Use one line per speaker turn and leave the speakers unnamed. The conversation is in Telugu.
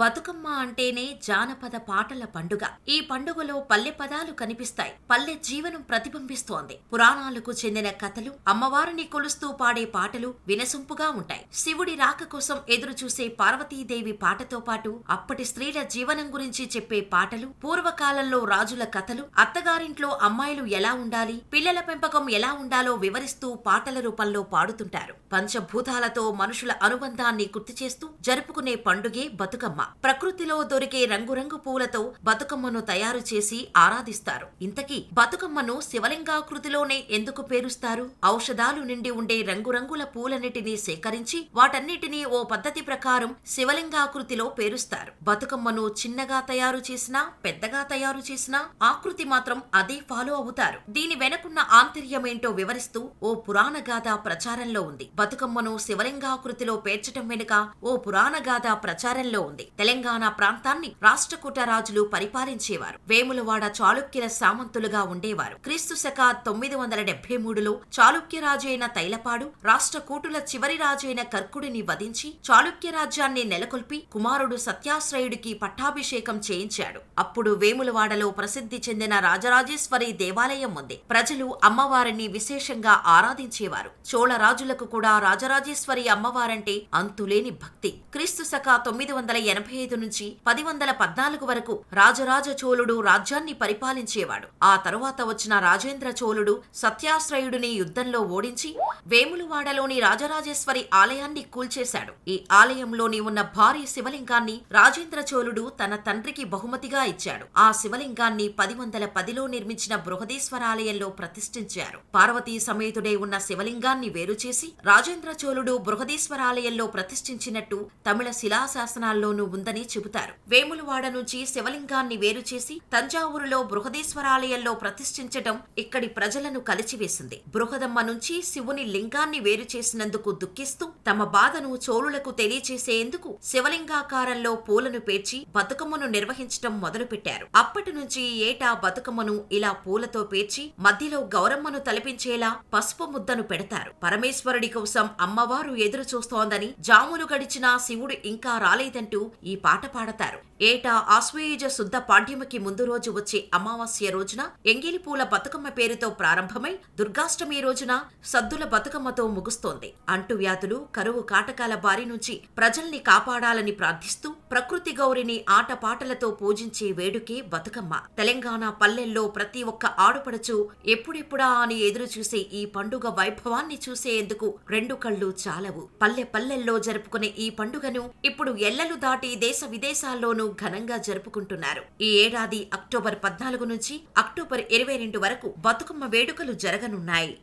బతుకమ్మ అంటేనే జానపద పాటల పండుగ. ఈ పండుగలో పల్లె పదాలు కనిపిస్తాయి. పల్లె జీవనం ప్రతిబింబిస్తోంది. పురాణాలకు చెందిన కథలు అమ్మవారిని కొలుస్తూ పాడే పాటలు వినసొంపుగా ఉంటాయి. శివుడి రాక కోసం ఎదురుచూసే పార్వతీదేవి పాటతో పాటు అప్పటి స్త్రీల జీవనం గురించి చెప్పే పాటలు పూర్వకాలంలో రాజుల కథలు అత్తగారింట్లో అమ్మాయిలు ఎలా ఉండాలి పిల్లల పెంపకం ఎలా ఉండాలో వివరిస్తూ పాటల రూపంలో పాడుతుంటారు. పంచభూతాలతో మనుషుల అనుబంధాన్ని గుర్తు చేస్తూ జరుపుకునే పండుగే బతుకమ్మ. ప్రకృతిలో దొరికే రంగురంగు పూలతో బతుకమ్మను తయారు చేసి ఆరాధిస్తారు. ఇంతకీ బతుకమ్మను శివలింగాకృతిలోనే ఎందుకు పేరుస్తారు? ఔషధాలు నిండి ఉండే రంగురంగుల పూలన్నిటినీ సేకరించి వాటన్నిటినీ ఓ పద్ధతి ప్రకారం శివలింగాకృతిలో పేరుస్తారు. బతుకమ్మను చిన్నగా తయారు చేసినా పెద్దగా తయారు చేసినా ఆకృతి మాత్రం అదే ఫాలో అవుతారు. దీని వెనకున్న ఆంతర్యమేంటో వివరిస్తూ ఓ పురాణ గాథ ప్రచారంలో ఉంది. బతుకమ్మను శివలింగాకృతిలో పేర్చటం వెనుక ఓ పురాణ గాథ ప్రచారంలో ఉంది. తెలంగాణ ప్రాంతాన్ని రాష్ట్రకూట రాజులు పరిపాలించేవారు. వేములవాడ చాళుక్యుల సామంతులుగా ఉండేవారు. క్రీస్తు శక తొమ్మిది వందల డెబ్బై మూడులో చాళుక్య రాజైన తైలపాడు రాష్ట్రకూటుల చివరి రాజైన కర్కుడిని వధించి చాళుక్య రాజ్యాన్ని నెలకొల్పి కుమారుడు సత్యాశ్రయుడికి పట్టాభిషేకం చేయించాడు. అప్పుడు వేములవాడలో ప్రసిద్ధి చెందిన రాజరాజేశ్వరి దేవాలయం ఉంది. ప్రజలు అమ్మవారిని విశేషంగా ఆరాధించేవారు. చోళ రాజులకు కూడా రాజరాజేశ్వరి అమ్మవారంటే అంతులేని భక్తి. క్రీస్తు శక తొమ్మిది వందల ఎనభై ఐదు నుంచి పది వందల పద్నాలుగు వరకు రాజరాజ చోళుడు రాజ్యాన్ని పరిపాలించేవాడు. ఆ తరువాత వచ్చిన రాజేంద్ర చోళుడు సత్యాశ్రయుడిని యుద్ధంలో ఓడించి వేములవాడలోని రాజరాజేశ్వరి ఆలయాన్ని కూల్చేశాడు. ఈ ఆలయంలోని ఉన్న భారీ శివలింగాన్ని రాజేంద్ర చోళుడు తన తండ్రికి బహుమతిగా ఇచ్చాడు. ఆ శివలింగాన్ని పది వందల పదిలో నిర్మించిన బృహదీశ్వరాలయంలో ప్రతిష్ఠించారు. పార్వతీ సమేతుడే ఉన్న శివలింగాన్ని వేరు చేసి రాజేంద్ర చోళుడు బృహదీశ్వరాలయంలో ప్రతిష్ఠించినట్టు తమిళ శిలాశాసనాల్లోనూ ఉందని చెబుతారు. వేములవాడ నుంచి శివలింగాన్ని వేరు చేసి తంజావూరులో బృహదీశ్వరాలయంలో ప్రతిష్ఠించటం ఇక్కడి ప్రజలను కలిచివేసింది. బృహదమ్మ నుంచి శివుని లింగాన్ని వేరు చేసినందుకు దుఃఖిస్తూ తమ బాధను చోళులకు తెలియచేసేందుకు శివలింగాకారంలో పూలను పేర్చి బతుకమ్మను నిర్వహించటం మొదలుపెట్టారు. అప్పటి నుంచి ఏటా బతుకమ్మను ఇలా పూలతో పేర్చి మధ్యలో గౌరమ్మను తలపించేలా పసుపు ముద్దను పెడతారు. పరమేశ్వరుడి కోసం అమ్మవారు ఎదురు చూస్తోందని జాములు గడిచినా శివుడు ఇంకా రాలేదంటూ ఈ పాట పాడతారు. ఏటా ఆశ్వయుజ శుద్ధ పాడ్యమికి ముందు రోజు వచ్చే అమావాస్య రోజున ఎంగిలిపూల బతుకమ్మ పేరుతో ప్రారంభమై దుర్గాష్టమి రోజున సద్దుల బతుకమ్మతో ముగుస్తోంది. అంటువ్యాధులు కరువు కాటకాల బారి నుంచి ప్రజల్ని కాపాడాలని ప్రార్థిస్తూ ప్రకృతి గౌరిని ఆటపాటలతో పూజించే వేడుకే బతుకమ్మ. తెలంగాణ పల్లెల్లో ప్రతి ఒక్క ఆడుపడుచు ఎప్పుడెప్పుడా అని ఎదురు చూసే ఈ పండుగ వైభవాన్ని చూసేందుకు రెండు కళ్ళు చాలవు. పల్లె పల్లెల్లో జరుపుకునే ఈ పండుగను ఇప్పుడు ఎల్లలు దాటి దేశ విదేశాల్లోనూ ఘనంగా జరుపుకుంటున్నారు. ఈ ఏడాది అక్టోబర్ పద్నాలుగు నుంచి అక్టోబర్ ఇరవై రెండు వరకు బతుకమ్మ వేడుకలు జరగనున్నాయి.